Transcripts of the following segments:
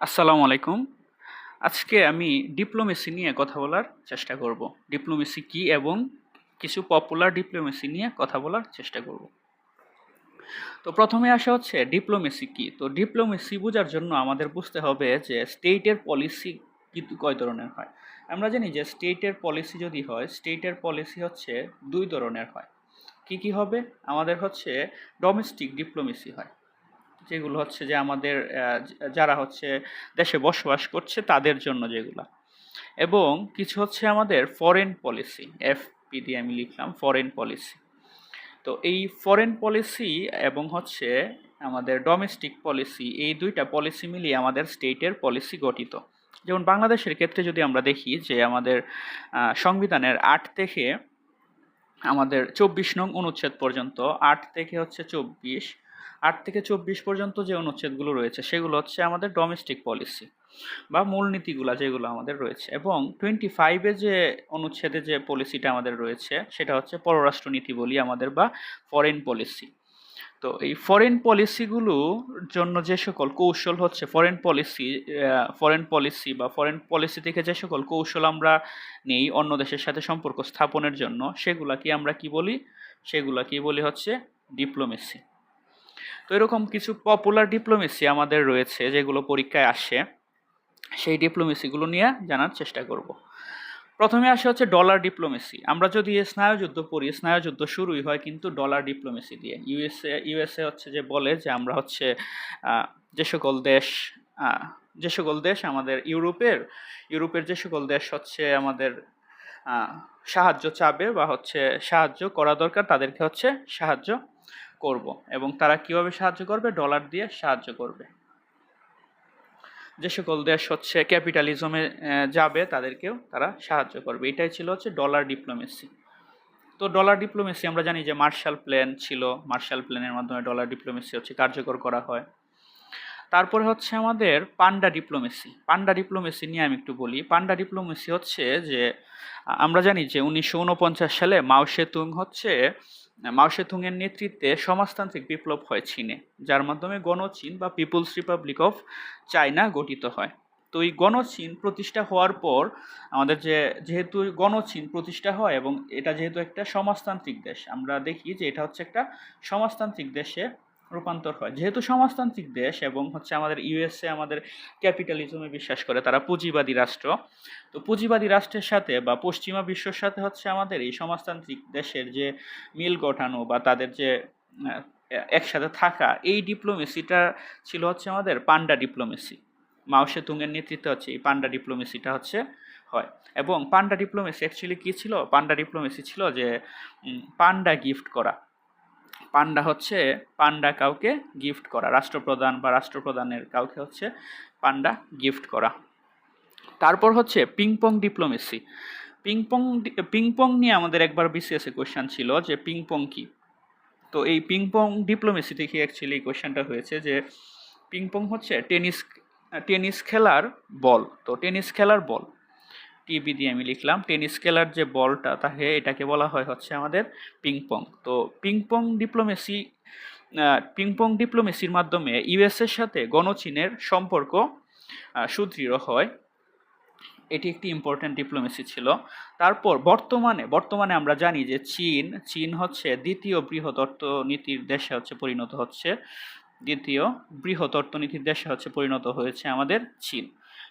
আসসালামু আলাইকুম। আজকে আমি ডিপ্লোমেসি নিয়ে কথা বলার চেষ্টা করব। ডিপ্লোমেসি কি এবং কিছু পপুলার ডিপ্লোমেসি নিয়ে কথা বলার চেষ্টা করব। তো প্রথমে আসা হচ্ছে ডিপ্লোমেসি কি? তো ডিপ্লোমেসি বোঝার জন্য আমাদের বুঝতে হবে যে স্টেটের পলিসি কিন্তু কয় ধরনের হয়? আমরা জানি যে স্টেটের পলিসি যদি হয়, স্টেটের পলিসি হচ্ছে দুই ধরনের হয়। কি কি হবে? আমাদের হচ্ছে ডোমেস্টিক ডিপ্লোমেসি হয়। যেগুলো হচ্ছে যে আমাদের যারা হচ্ছে দেশে বসবাস করছে তাদের জন্য যেগুলা। এবং কিছু হচ্ছে আমাদের ফরেন পলিসি এফপি দিয়ে আমি লিখলাম ফরেন পলিসি তো এই ফরেন পলিসি এবং হচ্ছে আমাদের ডোমেস্টিক পলিসি এই দুইটা পলিসি মিলিয়ে আমাদের স্টেটের পলিসি গঠিত। যেমন বাংলাদেশের ক্ষেত্রে যদি আমরা দেখি যে আমাদের সংবিধানের আট থেকে আমাদের চব্বিশ নং অনুচ্ছেদ পর্যন্ত, আট থেকে হচ্ছে চব্বিশ আট থেকে চব্বিশ পর্যন্ত যে অনুচ্ছেদগুলো রয়েছে, সেগুলো হচ্ছে আমাদের ডোমেস্টিক পলিসি বা মূলনীতিগুলো যেগুলো আমাদের রয়েছে এবং টোয়েন্টি ফাইভে যে অনুচ্ছেদে যে পলিসিটা আমাদের রয়েছে, সেটা হচ্ছে পররাষ্ট্রনীতি বলি আমাদের বা ফরেন পলিসি তো এই ফরেন পলিসিগুলোর জন্য যে সকল কৌশল হচ্ছে ফরেন পলিসি ফরেন পলিসি বা ফরেন পলিসি থেকে যে সকল কৌশল আমরা নেই অন্য দেশের সাথে সম্পর্ক স্থাপনের জন্য সেগুলা কি আমরা কি বলি? সেগুলা কি বলি হচ্ছে ডিপ্লোমেসি তো এরকম কিছু পপুলার ডিপ্লোমেসি আমাদের রয়েছে, যেগুলো পরীক্ষায় আসে, সেই ডিপ্লোমেসিগুলো নিয়ে জানার চেষ্টা করব। প্রথমে আসে হচ্ছে ডলার ডিপ্লোমেসি আমরা যদি স্নায়ুযুদ্ধ পড়ি, স্নায়ুযুদ্ধ শুরুই হয় কিন্তু ডলার ডিপ্লোমেসি দিয়ে। ইউএসএ ইউএসএ হচ্ছে যে বলে যে আমরা হচ্ছে যে সকল দেশ যে সকল দেশ আমাদের ইউরোপের ইউরোপের যে সকল দেশ হচ্ছে আমাদের সাহায্য চাবে বা হচ্ছে সাহায্য করা দরকার, তাদেরকে হচ্ছে সাহায্য করব এবং তারা কীভাবে সাহায্য করবে? ডলার দিয়ে সাহায্য করবে। যে সকল দেশ হচ্ছে ক্যাপিটালিজমে যাবে, তাদেরকেও তারা সাহায্য করবে। এটাই ছিল হচ্ছে ডলার ডিপ্লোমেসি। তো ডলার ডিপ্লোমেসি আমরা জানি যে মার্শাল প্ল্যান ছিল। মার্শাল প্ল্যানের মাধ্যমে ডলার ডিপ্লোমেসি হচ্ছে কার্যকর করা হয়। তারপরে হচ্ছে আমাদের পান্ডা ডিপ্লোমেসি। পান্ডা ডিপ্লোমেসি নিয়ে আমি একটু বলি। পান্ডা ডিপ্লোমেসি হচ্ছে যে আমরা জানি যে উনিশশো উনপঞ্চাশ সালে মাও সেতুং হচ্ছে মাও সেতুংয়ের নেতৃত্বে সমাজতান্ত্রিক বিপ্লব হয় চীনে, যার মাধ্যমে গণচীন বা পিপুলস রিপাবলিক অফ চায়না গঠিত হয়। তো এই গণচীন প্রতিষ্ঠা হওয়ার পর আমাদের যে, যেহেতু গণচীন প্রতিষ্ঠা হয় এবং এটা যেহেতু একটা সমাজতান্ত্রিক দেশ, আমরা দেখি যে এটা হচ্ছে একটা সমাজতান্ত্রিক দেশে রূপান্তর হয়। যেহেতু সমাজতান্ত্রিক দেশ এবং হচ্ছে আমাদের ইউএসএ আমাদের ক্যাপিটালিজমে বিশ্বাস করে, তারা পুঁজিবাদী রাষ্ট্র। তো পুঁজিবাদী রাষ্ট্রের সাথে বা পশ্চিমা বিশ্বর সাথে হচ্ছে আমাদের এই সমাজতান্ত্রিক দেশের যে মিল গঠানো বা তাদের যে একসাথে থাকা, এই ডিপ্লোমেসিটা ছিল হচ্ছে আমাদের পান্ডা ডিপ্লোমেসি মাও সেতুংয়ের নেতৃত্বে হচ্ছে এই পান্ডা ডিপ্লোমেসিটা হচ্ছে, হয়। এবং পান্ডা ডিপ্লোমেসি অ্যাকচুয়ালি কী ছিল? পান্ডা ডিপ্লোমেসি ছিল যে পান্ডা গিফট করা। পান্ডা হচ্ছে পান্ডা কাউকে গিফট করা, রাষ্ট্রপ্রধান বা রাষ্ট্রপ্রধানের কাউকে হচ্ছে পান্ডা গিফট করা। তারপর হচ্ছে পিংপং ডিপ্লোমেসি পিংপং পিংপং নিয়ে আমাদের একবার বিসিএসে কোয়েশ্চেন ছিল যে পিংপং কি? তো এই পিংপং ডিপ্লোমেসি থেকে অ্যাকচুয়ালি কোয়েশ্চেনটা হয়েছে যে পিংপং হচ্ছে টেনিস টেনিস খেলার বল তো টেনিস খেলার বল টিবি দিয়ে আমি লিখলাম। টেনিস খেলার যে বলটা, তাকে এটাকে বলা হয় হচ্ছে আমাদের পিংপং তো পিংপং ডিপ্লোমেসি পিংপং ডিপ্লোমেসির মাধ্যমে ইউএসের সাথে গণচীনের সম্পর্ক সুদৃঢ় হয়। এটি একটি ইম্পর্ট্যান্ট ডিপ্লোমেসি ছিল। তারপর বর্তমানে বর্তমানে আমরা জানি যে চীন চীন হচ্ছে দ্বিতীয় বৃহৎ অর্থনীতির দেশে হচ্ছে পরিণত হচ্ছে। দ্বিতীয় বৃহৎ অর্থনীতির দেশে হচ্ছে পরিণত হয়েছে আমাদের চীন।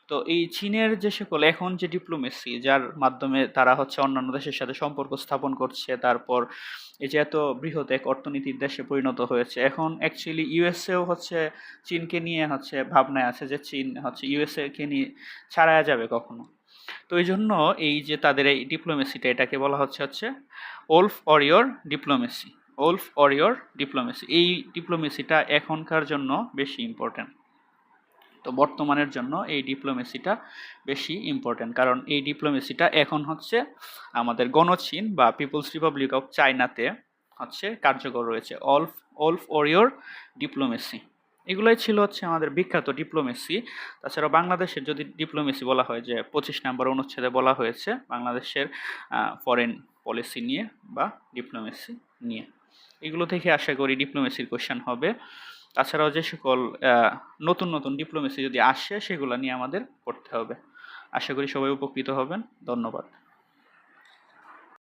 তো এই চীনের যে সকল এখন যে ডিপ্লোমেসি যার মাধ্যমে তারা হচ্ছে অন্যান্য দেশের সাথে সম্পর্ক স্থাপন করছে, তারপর এই যে এত বৃহৎ এক অর্থনীতির দেশে পরিণত হয়েছে, এখন অ্যাকচুয়ালি ইউএসএও হচ্ছে চীনকে নিয়ে হচ্ছে ভাবনায় আছে যে চীন হচ্ছে ইউএসএ কে নিয়ে ছাড়া যাবে কখনো। তো এই জন্য এই যে তাদের এই ডিপ্লোমেসিটা এটাকে বলা হচ্ছে হচ্ছে wolf warrior diplomacy wolf warrior diplomacy. এই ডিপ্লোমেসিটা এখনকার জন্য বেশি ইম্পর্ট্যান্ট তো বর্তমানের জন্য এই ডিপ্লোমেসিটা বেশি ইম্পর্ট্যান্ট কারণ এই ডিপ্লোমেসিটা এখন হচ্ছে আমাদের গণচীন বা পিপলস রিপাবলিক অফ চায়নাতে হচ্ছে কার্যকর রয়েছে। Wolf wolf warrior diplomacy. এগুলোই ছিল হচ্ছে আমাদের বিখ্যাত ডিপ্লোমেসি। তাছাড়া বাংলাদেশের যদি ডিপ্লোমেসি বলা হয় যে পঁচিশ নম্বর অনুচ্ছেদে বলা হয়েছে, বাংলাদেশের ফরেন পলিসি নিয়ে বা ডিপ্লোমেসি নিয়ে। এগুলো থেকে আশা করি ডিপ্লোমেসির কোশ্চেন হবে। তাছাড়াও যে সকল নতুন নতুন ডিপ্লোমেসি যদি আসে, সেগুলো নিয়ে আমাদের পড়তে হবে। আশা করি সবাই উপকৃত হবেন। ধন্যবাদ।